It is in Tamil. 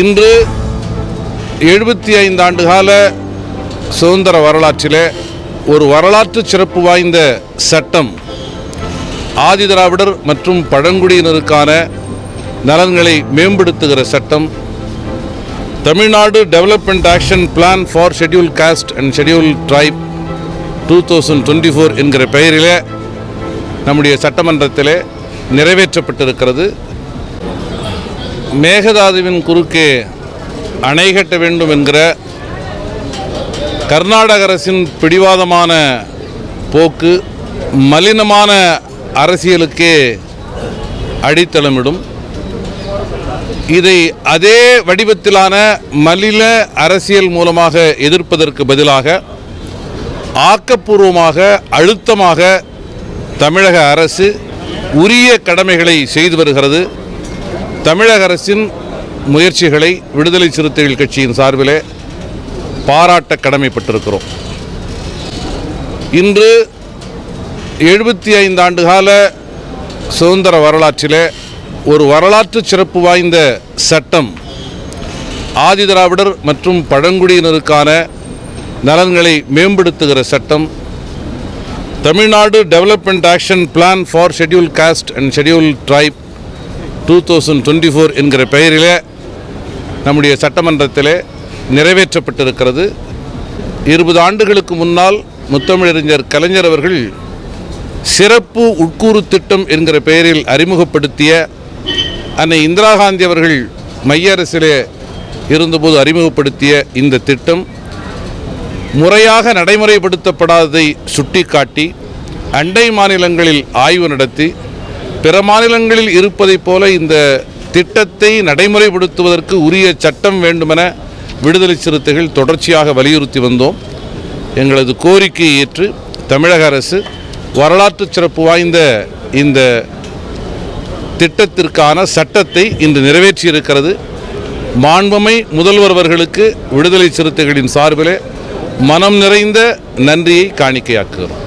இன்று எழுபத்தி ஐந்து ஆண்டு கால சுதந்திர வரலாற்றிலே ஒரு வரலாற்று சிறப்பு வாய்ந்த சட்டம் ஆதிதிராவிடர் மற்றும் பழங்குடியினருக்கான நலன்களை மேம்படுத்துகிற சட்டம். Tamil Nadu development action plan for schedule caste and schedule tribe two thousand twenty four என்கிற பெயரிலே நம்முடைய சட்டமன்றத்திலே நிறைவேற்றப்பட்டிருக்கிறது. மேகதாதுவின் குறுக்கே அணை கட்ட வேண்டும் என்கிற கர்நாடக அரசின் பிடிவாதமான போக்கு மலினமான அரசியலுக்கே அடித்தளமிடும். இதை அதே வடிவத்திலான மலின அரசியல் மூலமாக எதிர்ப்பதற்கு பதிலாக ஆக்கப்பூர்வமாக அழுத்தமாக தமிழக அரசு உரிய கடமைகளை செய்து வருகிறது. தமிழக அரசின் முயற்சிகளை விடுதலை சிறுத்தைகள் கட்சியின் சார்பிலே பாராட்ட கடமைப்பட்டிருக்கிறோம். இன்று எழுபத்தி ஐந்து ஆண்டு கால சுதந்திர வரலாற்றிலே ஒரு வரலாற்று சிறப்பு வாய்ந்த சட்டம் ஆதிதிராவிடர் மற்றும் பழங்குடியினருக்கான நலன்களை மேம்படுத்துகிற சட்டம் Tamil Nadu development action plan for schedule caste and schedule tribe two thousand twenty four என்கிற பெயரிலே நம்முடைய சட்டமன்றத்திலே நிறைவேற்றப்பட்டிருக்கிறது. இருபது ஆண்டுகளுக்கு முன்னால் முத்தமிழறிஞர் கலைஞர் அவர்கள் சிறப்பு உட்கூறு திட்டம் என்கிற பெயரில் அறிமுகப்படுத்திய அன்னை இந்திரா காந்தி அவர்கள் மைய அரசிலே இருந்தபோது அறிமுகப்படுத்திய இந்த திட்டம் முறையாக நடைமுறைப்படுத்தப்படாததை சுட்டிக்காட்டி அண்டை மாநிலங்களில் ஆய்வு நடத்தி பிற மாநிலங்களில் இருப்பதைப் போல இந்த திட்டத்தை நடைமுறைப்படுத்துவதற்கு உரிய சட்டம் வேண்டுமென விடுதலை சிறுத்தைகள் தொடர்ச்சியாக வலியுறுத்தி வந்தோம். எங்களது கோரிக்கையை ஏற்று தமிழக அரசு வரலாற்று சிறப்பு வாய்ந்த இந்த திட்டத்திற்கான சட்டத்தை இன்று நிறைவேற்றியிருக்கிறது. மாண்புமை முதல்வர் அவர்களுக்கு விடுதலை சிறுத்தைகளின் சார்பிலே மனம் நிறைந்த நன்றியை காணிக்கையாக்குகிறோம்.